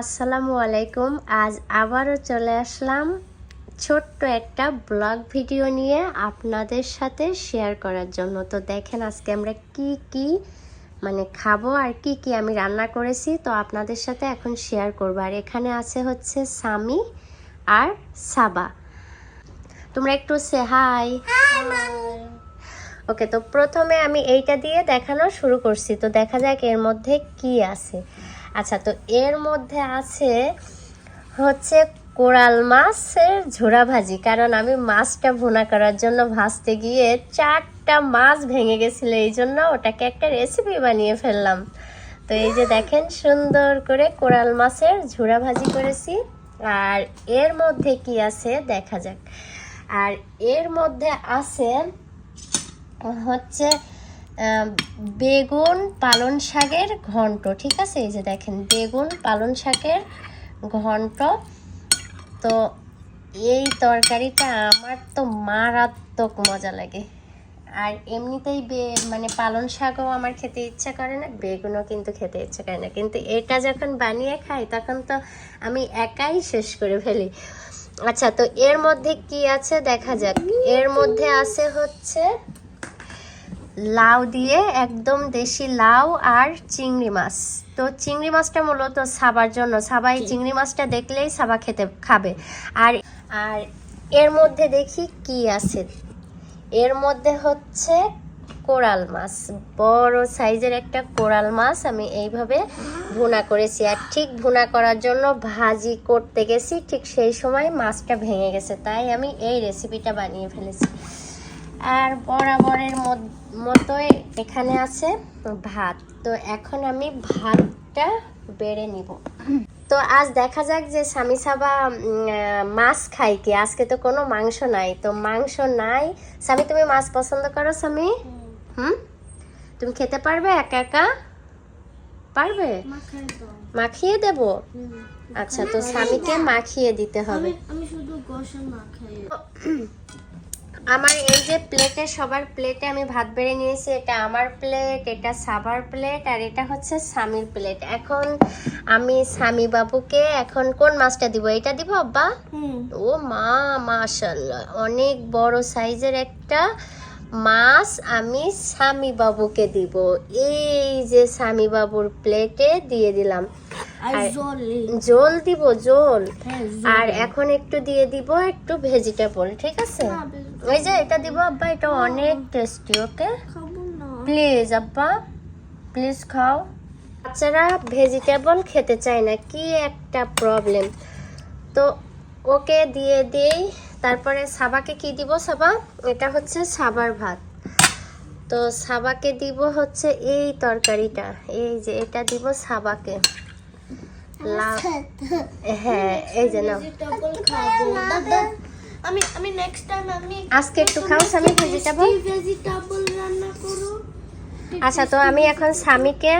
আসসালামু আলাইকুম। আজ আবারও চলে আসলাম ছোট্ট একটা ব্লগ ভিডিও নিয়ে আপনাদের সাথে শেয়ার করার জন্য। তো দেখেন আজকে আমরা কি কি মানে খাব আর কি কি আমি রান্না করেছি। তো আপনাদের সাথে এখন শেয়ার করব। আর এখানে আছে হচ্ছে সামি আর সাবা। তোমরা একটু সে, হাই। ওকে, তো প্রথমে আমি এইটা দিয়ে দেখানো শুরু করছি। তো দেখা যাক এর মধ্যে কি আছে। আচ্ছা তো এর মধ্যে আছে হচ্ছে কোরাল মাছের ঝোড়া ভাজি। কারণ আমি মাছটা ভুনা করার জন্য ভাজতে গিয়ে চারটা মাছ ভেঙে গেছিল, এই জন্য ওটাকে একটা রেসিপি বানিয়ে ফেললাম। তো এই যে দেখেন, সুন্দর করে কোরাল মাছের ঝোড়া ভাজি করেছি। আর এর মধ্যে কি আছে দেখা যাক। আর এর মধ্যে আছে হচ্ছে বেগুন পালন শাকের ঘন্ট, ঠিক আছে? এই যে দেখেন, বেগুন পালন শাকের ঘন্ট। তো এই তরকারিটা আমার তো মারাত্মক মজা লাগে। আর এমনিতেই বে মানে পালন শাকও আমার খেতে ইচ্ছা করে না, বেগুনও কিন্তু খেতে ইচ্ছা করে না। কিন্তু এটা যখন বানিয়ে খাই, তখন তো আমি একাই শেষ করে ফেলি। আচ্ছা তো এর মধ্যে কি আছে? দেখা যাক। এর মধ্যে আছে হচ্ছে লাউ দিয়ে একদম দেশি লাউ আর চিংড়ি মাছ। তো চিংড়ি মাছটা মূলত সাবার জন্য। সাবাই চিংড়ি মাছটা দেখলেই সাবা খেতে খাবে। আর আর এর মধ্যে দেখি কি আছে? এর মধ্যে হচ্ছে কোরাল মাছ। বড় সাইজের একটা কোরাল মাছ আমি এইভাবে ভুনা করেছি। আর ঠিক ভুনা করার জন্য ভাজি করতে গেছি ঠিক সেই সময় মাছটা ভেঙে গেছে। তাই আমি এই রেসিপিটা বানিয়ে ফেলেছি। আর বরাবরের মত- মতোই এখানে আছে ভাত। তো এখন আমি ভাতটা বেড়ে নিব। তো আজ দেখা যাক যে স্বামী সাবা মাছ খাই কি? আজকে তো কোনো মাংস নাই। তো মাংস নাই। স্বামী তুমি মাছ পছন্দ করো স্বামী? হুম? তুমি খেতে পারবে? একা একা? পারবে? মাখিয়ে দেব? আচ্ছা তো স্বামীকে মাখিয়ে দিতে হবে। আমি শুধু মাখাই আমার এই যে প্লেটে সবার প্লেটে আমি ভাত বেড়ে নিয়েছি এটা আমার প্লেট এটা সাবার প্লেট আর এটা হচ্ছে স্বামীর প্লেট এখন আমি স্বামী বাবুকে এখন কোন মাছটা দিব? এটা দিব আব্বা? ও মা মাশাল্লাহ অনেক বড় সাইজের একটা মাছ আমি স্বামী বাবুকে দিব। এই যে স্বামী বাবুর প্লেটে দিয়ে দিলাম। জল দিব জল। হ্যাঁ আর এখন একটু দিয়ে দিব একটু ভেজিটেবল ঠিক আছে? ওই যে এটা দিব আব্বা এটা অনেক টেস্টি ওকে প্লিজ আব্বা প্লিজ খাও। বাচ্চারা ভেজিটেবল খেতে চায় না কি একটা প্রবলেম তো ওকে দিয়ে দেই। তারপরে সাবাকে কি দিব সাবা? এটা হচ্ছে সাবার ভাত। তো সাবাকে দিব হচ্ছে এই তরকারিটা। এই যে এটা দিব সাবাকে। হ্যাঁ এই যে নাও। আমি আমি নেক্সট টাইম আমি আজকে একটু খাও স্বামী ভেজিটেবল। ভেজিটেবল রান্না করো। আচ্ছা তো আমি এখন স্বামীকে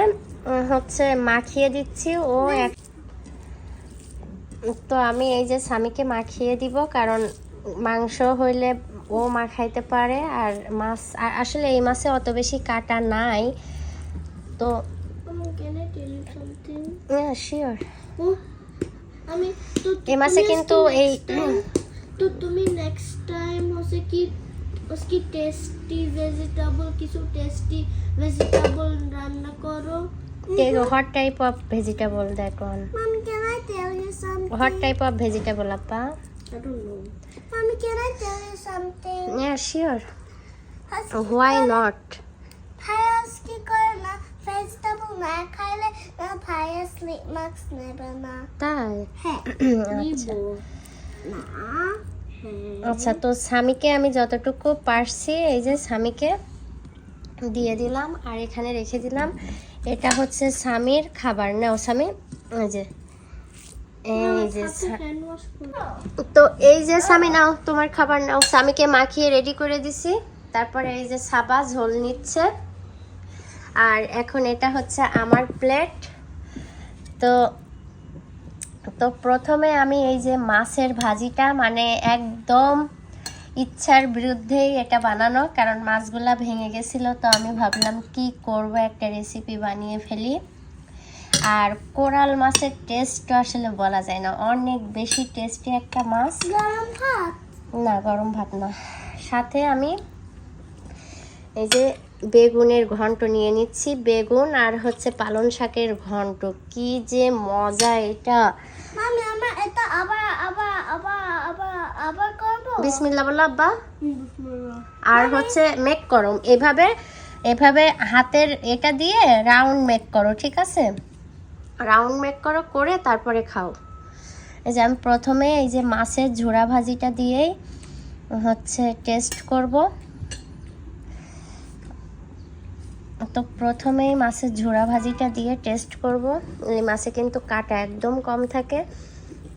হচ্ছে মাখিয়ে দিচ্ছি। ও এক তো আমি এই যে স্বামীকে মাখিয়ে দিব কারণ মাংস হইলে ও মাখাইতে পারে আর মাছ আর আসলে এই মাছে অত বেশি কাটা নাই তো আমি কেন টেল ইউ সামথিং শিওর আমি তো এই মাছে তুমি কিন্তু আজকে এই next time- তো তুমি নেক্সট টাইম হচ্ছে কি उसकी টেস্টি ভেজিটেবল কিছু টেস্টি ভেজিটেবল রান্না করো হট টাইপ অফ ভেজিটেবল দেখুন Mommy, can I tell you something? Hot type of vegetable আপা I don't know. Mommy, can I tell you something? Husky why not ভাইয়াস কি করে না ভেজিটেবল না খাইলে না নেবে না তাই হ্যাঁ আচ্ছা আচ্ছা তো স্বামীকে আমি যতটুকু পারছি এই যে স্বামীকে দিয়ে দিলাম আর এখানে রেখে দিলাম। এটা হচ্ছে স্বামীর খাবার। নাও স্বামী এই যে। এই যে তো এই যে স্বামী নাও তোমার খাবার নাও। স্বামীকে মাখিয়ে রেডি করে দিছি। তারপরে এই যে সাবা ঝোল নিচ্ছে। আর এখন এটা হচ্ছে আমার প্লেট তো তো প্রথমে আমি এই যে মাছের ভাজিটা মানে একদম ইচ্ছার বিরুদ্ধেই এটা বানানো কারণ মাছগুলা ভেঙে গেছিল তো আমি ভাবলাম কি করব একটা রেসিপি বানিয়ে ফেলি। আর কোরাল মাছের টেস্ট আসলে বলা যায় না। অনেক বেশি টেস্টি একটা মাছ। গরম ভাত? না গরম ভাত না। সাথে আমি এই যে বেগুনের ঘন্ট নিয়ে নিচ্ছি। বেগুন আর হচ্ছে পালং শাকের ঘন্ট। কি যে মজা এটা। মামি আমার এটা আবার আবার আবার আবার আবার করব? বিসমিল্লা বলো আব্বা। বিসমিল্লাহ। আর হচ্ছে মেক করো। এভাবে এভাবে হাতের এটা দিয়ে রাউন্ড মেক করো ঠিক আছে? রাউন্ড মেক করো, করে তারপরে খাও। এই যে আমি প্রথমে এই যে মাছের ঝোড়া ভাজিটা দিয়েই হচ্ছে টেস্ট করব। তো প্রথমেই মাছের ঝোড়া ভাজিটা দিয়ে টেস্ট করব। এই মাছে কিন্তু কাটা একদম কম থাকে।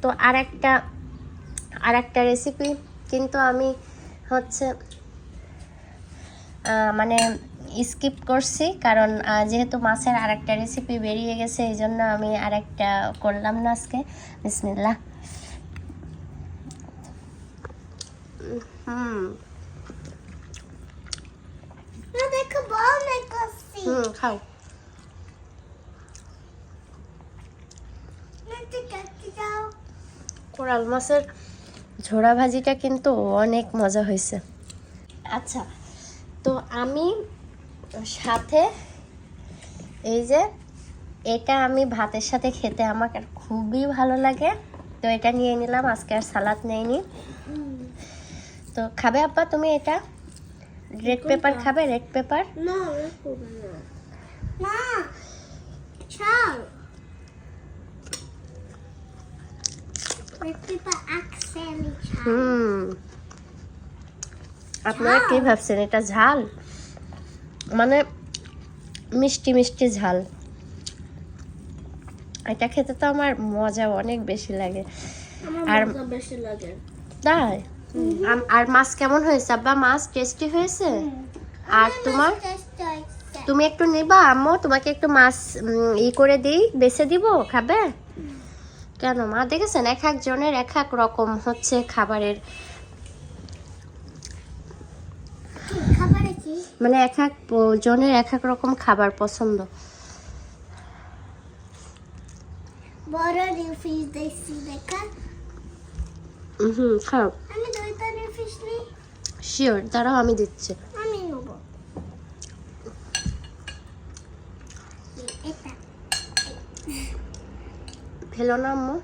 তো আর একটা আর একটা রেসিপি কিন্তু আমি হচ্ছে মানে স্কিপ করছি কারণ যেহেতু মাছের আরেকটা রেসিপি বেরিয়ে গেছে এই জন্য আমি আরেকটা করলাম না আজকে। বিসমিল্লা হুম। খাও। কোরাল মাছের ঝোড়া ভাজিটা কিন্তু অনেক মজা হয়েছে। আচ্ছা তো আমি সাথে এই যে এটা আমি ভাতের সাথে খেতে আমাকে খুবই ভালো লাগে। তো এটা নিয়ে নিলাম আজকে আর সালাদ নেয়নি তো খাবে আব্বা তুমি এটা? রেড পেপার খাবে? রেড পেপার না না। হুম। আপনারা কি ভাবছেন এটা ঝাল? মানে মিষ্টি মিষ্টি ঝাল। এটা খেতে তো আমার মজা অনেক বেশি লাগে। আর- বেশি লাগে। তাই? আর মাছ কেমন হয়েছে? আব্বা মাছ টেস্টি হয়েছে? আর তোমার? তুমি একটু নিবা আম্মু তোমাকে একটু মাছ ই করে দিই বেছে দিব খাবে? কেন মা? দেখেছেন এক একজনের এক এক রকম হচ্ছে খাবারের খাবারে কি মানে এক এক জনের এক এক রকম খাবার পছন্দ। বড় রিফিস দেখছি দেখা। হুম খাও। আমি নিই। শিওর দাঁড়াও আমি দিচ্ছি। আমি নেব। এটা। ফেলো না আম্মু?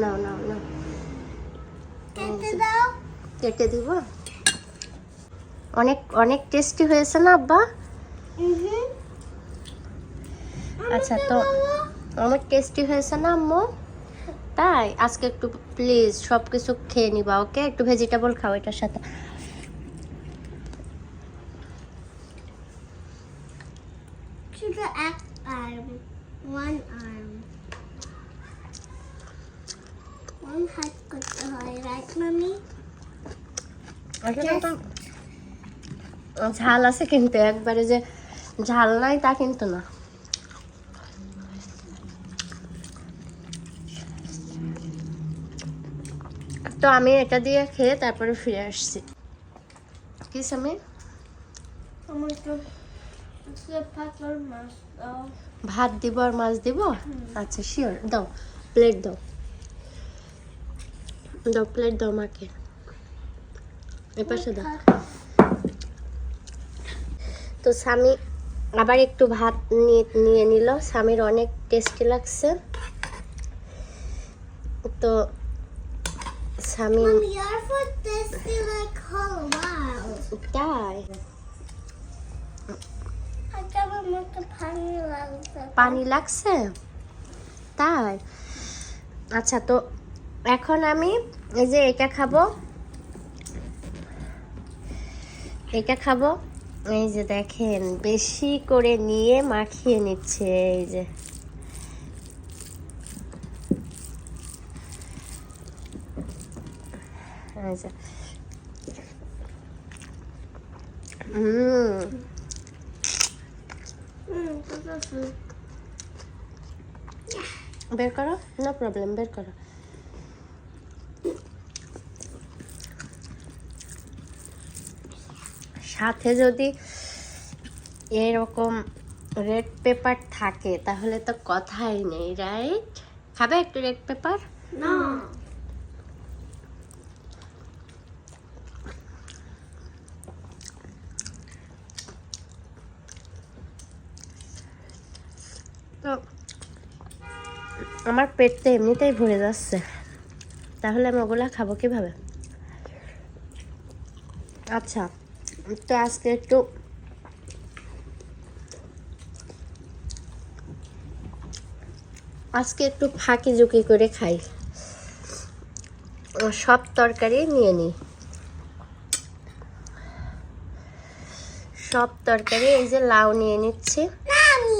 নাও নাও নাও। কেটে দাও। কেটে দিব? অনেক অনেক টেস্টি হয়েছে না আব্বা? আচ্ছা তো অনেক টেস্টি হয়েছে না আম্মু? তাই আজকে একটু প্লিজ সব কিছু খেয়ে নিবা ওকে একটু ভেজিটেবল খাও এটার সাথে। শুধু এক আর্ম ওয়ান আর্ম ওয়ান হাত করতে হয় রাইট মামি ঝাল আছে কিন্তু একবারে যে ঝাল নাই তা কিন্তু না। তো আমি এটা দিয়ে খেয়ে তারপরে ফিরে আসছি। কি সামি ভাত দিব আর মাছ দিব? আচ্ছা শিওর দাও প্লেট দাও। দাও প্লেট দাও মাকে। এপাশে দাও। তো স্বামী আবার একটু ভাত নিয়ে নিয়ে নিল। স্বামীর অনেক টেস্টি লাগছে। তো স্বামী. তাই। লাগছে। পানি লাগছে? তাই। আচ্ছা তো এখন আমি এই যে এটা খাব। এটা খাব। এই যে দেখেন বেশি করে নিয়ে মাখিয়ে নিচ্ছে এই যে। হুম। বের করো নো প্রবলেম বের করো। সাথে যদি এরকম রেড পেপার থাকে তাহলে তো কথাই নেই রাইট খাবে একটু রেড পেপার না। তো আমার পেট তো এমনিতেই ভরে যাচ্ছে। তাহলে আমি ওগুলা খাব কীভাবে? আচ্ছা। তো আজকে একটু আজকে একটু ফাঁকি ঝুঁকি করে খাই। সব তরকারি নিয়ে নিই। সব তরকারি এই যে লাউ নিয়ে নিচ্ছি। আমি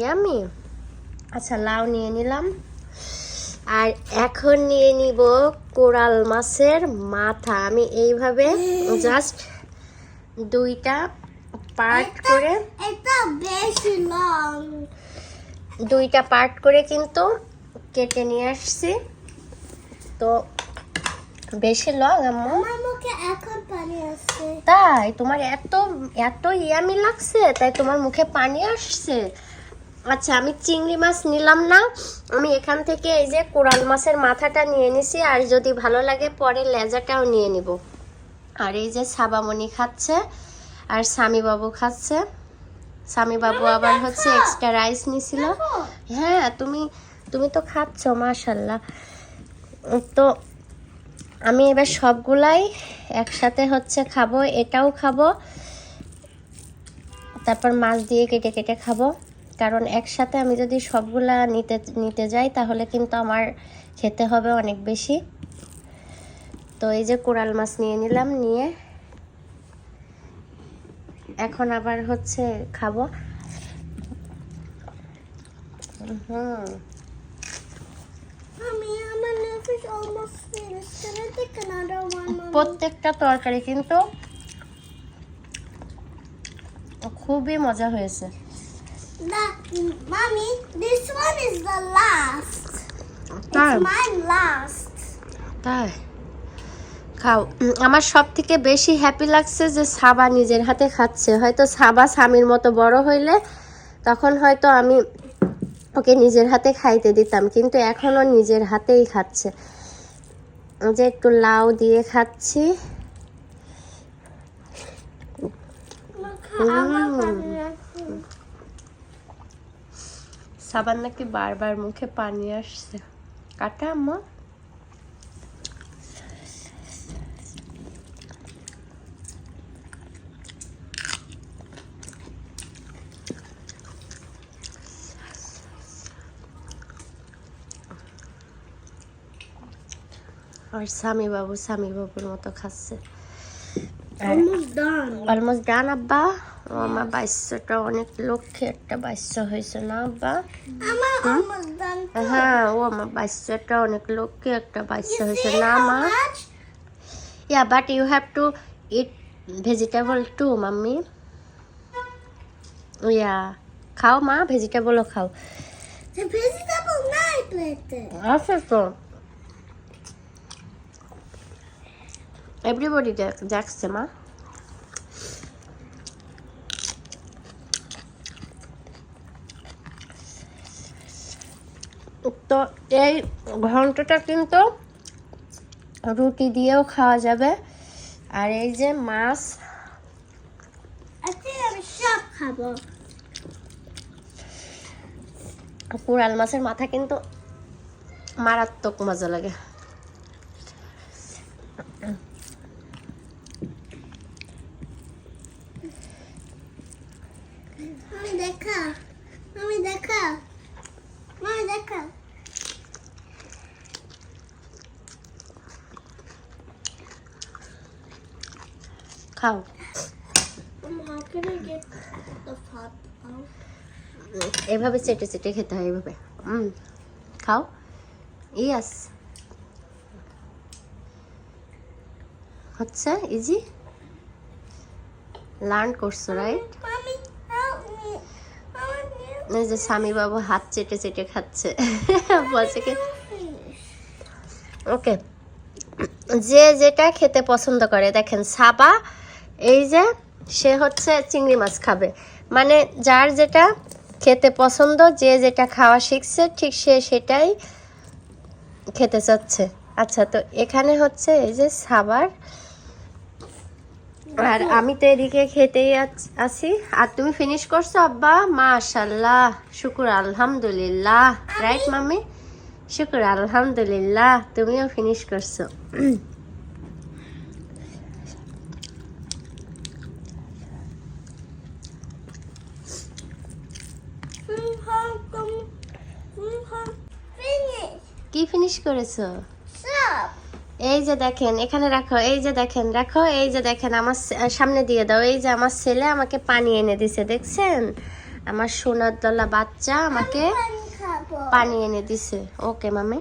ইয়ামি আচ্ছা লাউ নিয়ে নিলাম। আর এখন নিয়ে নিব কোরাল মাছের মাথা। আমি এইভাবে জাস্ট দুইটা পার্ট করে এটা বেশি লং দুইটা পার্ট করে কিন্তু কেটে নিয়ে আসছি। তো বেশি লং আম্মু। আমার মুখে এখন পানি আসছে। তাই তোমার এত এত ইয়ামি লাগছে তাই তোমার মুখে পানি আসছে। আচ্ছা আমি চিংড়ি মাছ নিলাম না। আমি এখান থেকে এই যে কোরাল মাছের মাথাটা নিয়ে নিছি আর যদি ভালো লাগে পরে লেজাটাও নিয়ে নিব। আর এই যে সাবামণি খাচ্ছে আর স্বামী বাবু খাচ্ছে। স্বামী বাবু আবার হচ্ছে এক্সট্রা রাইস নিছিল। হ্যাঁ তুমি তুমি তো খাচ্ছ মাশাল্লাহ তো আমি এবার সবগুলাই একসাথে হচ্ছে খাব, এটাও খাব। তারপর মাছ দিয়ে কেটে কেটে খাব। কারণ একসাথে আমি যদি সবগুলা নিতে নিতে যাই তাহলে কিন্তু আমার খেতে হবে অনেক বেশি। তো এই যে কোরাল মাছ নিয়ে নিলাম নিয়ে এখন আবার হচ্ছে খাব। প্রত্যেকটা তরকারি কিন্তু খুবই মজা হয়েছে। তাই? খাও। আমার সব থেকে বেশি হ্যাপি লাগছে যে সাবা নিজের হাতে খাচ্ছে। হয়তো সাবা স্বামীর মতো বড় হইলে তখন হয়তো আমি ওকে নিজের হাতে খাইতে দিতাম কিন্তু এখনও নিজের হাতেই খাচ্ছে। যে একটু লাউ দিয়ে খাচ্ছি। সাবান নাকি বারবার মুখে পানি আসছে। কাটা আম্মা? আর স্বামী বাবু স্বামী বাবুর মতো খাচ্ছে. অলমোস্ট ডান আব্বা ও আমার বাচ্চাটা অনেক লক্ষ্যে একটা বাচ্চা হয়েছে না আব্বা. হ্যাঁ ও আমার বাচ্চাটা অনেক লক্ষ্যে একটা You হয়েছে না মা? Yeah, but you have to eat vegetable too, mommy. Yeah. খাও মা ভেজিটেবলও খাও. আছে তো এভরিবডি দেখছে মা তো এই ঘন্টটা কিন্তু রুটি দিয়েও খাওয়া যাবে। আর এই যে মাছ। shocked, খাব। কুড়াল মাছের মাথা কিন্তু মারাত্মক মজা লাগে আমি দেখা আমি দেখা আমি দেখা খাও Um, how can I get the fat out? এভাবে চেটে চেটে খেতে হয় এভাবে। হুম খাও। ইয়াস হচ্ছে ইজি লার্ন করছ রাইট এই যে স্বামী বাবু হাত চেটে চেটে খাচ্ছে। বলছে কি? ওকে যে যেটা খেতে পছন্দ করে দেখেন সাবা এই যে সে হচ্ছে চিংড়ি মাছ খাবে। মানে যার যেটা খেতে পছন্দ যে যেটা খাওয়া শিখছে ঠিক সে সেটাই খেতে চাচ্ছে। আচ্ছা তো এখানে হচ্ছে এই যে সাবার। আর আমি তো এদিকে খেতেই আছ- আর তুমি ফিনিশ করছ আব্বা? মাশাল্লাহ শুকুর আলহামদুলিল্লাহ। রাইট মামি শুকুর আলহামদুলিল্লাহ তুমিও ফিনিশ করছ। কি ফিনিশ করেছ? এই যে দেখেন এখানে রাখো এই যে দেখেন রাখো এই যে দেখেন আমার সামনে দিয়ে দাও। এই যে আমার ছেলে আমাকে পানি এনে দিছে দেখছেন? আমার সোনার দলা বাচ্চা আমাকে পানি এনে দিছে। ওকে মামি।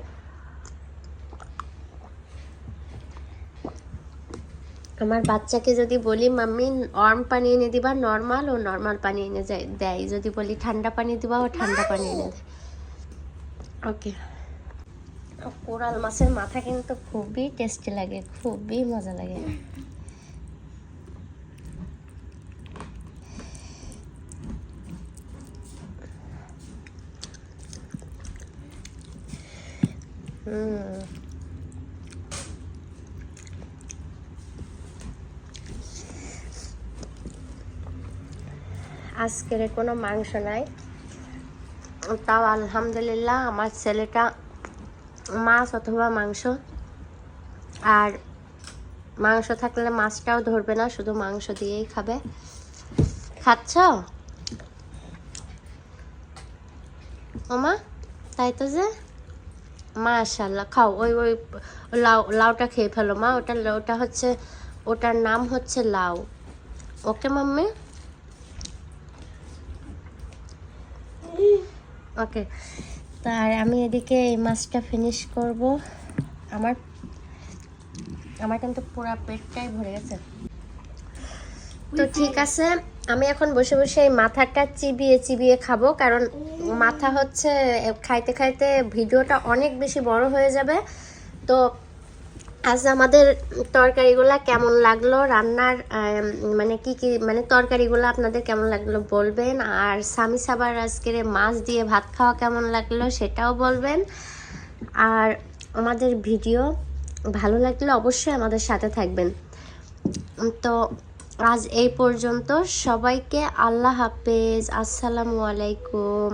আমার বাচ্চাকে যদি বলি মাম্মি ওয়ার্ম পানি এনে দিবা নর্মাল ও নর্মাল পানি এনে যায় দেয়। যদি বলি ঠান্ডা পানি দিবা ও ঠান্ডা পানি এনে দেয়। ওকে। কোরাল মাছের মাথা কিন্তু খুবই টেস্টি লাগে, খুবই মজা লাগে। আজকের কোনো মাংস নাই। তাও আলহামদুলিল্লাহ, আমার ছেলেটা মাছ অথবা মাংস। আর মাংস থাকলে মাছটাও ধরবে না, শুধু মাংস দিয়েই খাবে। খাচ্ছ? ওমা, তাই তো যে। মাশাল্লাহ খাও। ওই ওই লাউ, লাউটা খেয়ে ফেলো, মা। ওটা ওটা হচ্ছে, ওটার নাম হচ্ছে লাউ। Okay, mummy? ওকে। তার আমি এদিকে এই মাছটা ফিনিশ করব। আমার আমার কিন্তু পুরো পেটটাই ভরে গেছে। তো ঠিক আছে, আমি এখন বসে বসে এই মাথাটা চিবিয়ে চিবিয়ে খাব, কারণ মাথা হচ্ছে, খাইতে খাইতে ভিডিওটা অনেক বেশি বড় হয়ে যাবে। তো আজ আমাদের তরকারিগুলা কেমন লাগল? রান্নার মানে কি কি মানে তরকারিগুলো আপনাদের কেমন লাগল বলবেন? আর স্বামী সাবার আজকের মাছ দিয়ে ভাত খাওয়া কেমন লাগল সেটাও বলবেন। আর আমাদের ভিডিও ভালো লাগলে অবশ্যই আমাদের সাথে থাকবেন। তো আজ এই পর্যন্ত সবাইকে আল্লাহ হাফেজ। আসসালামু আলাইকুম।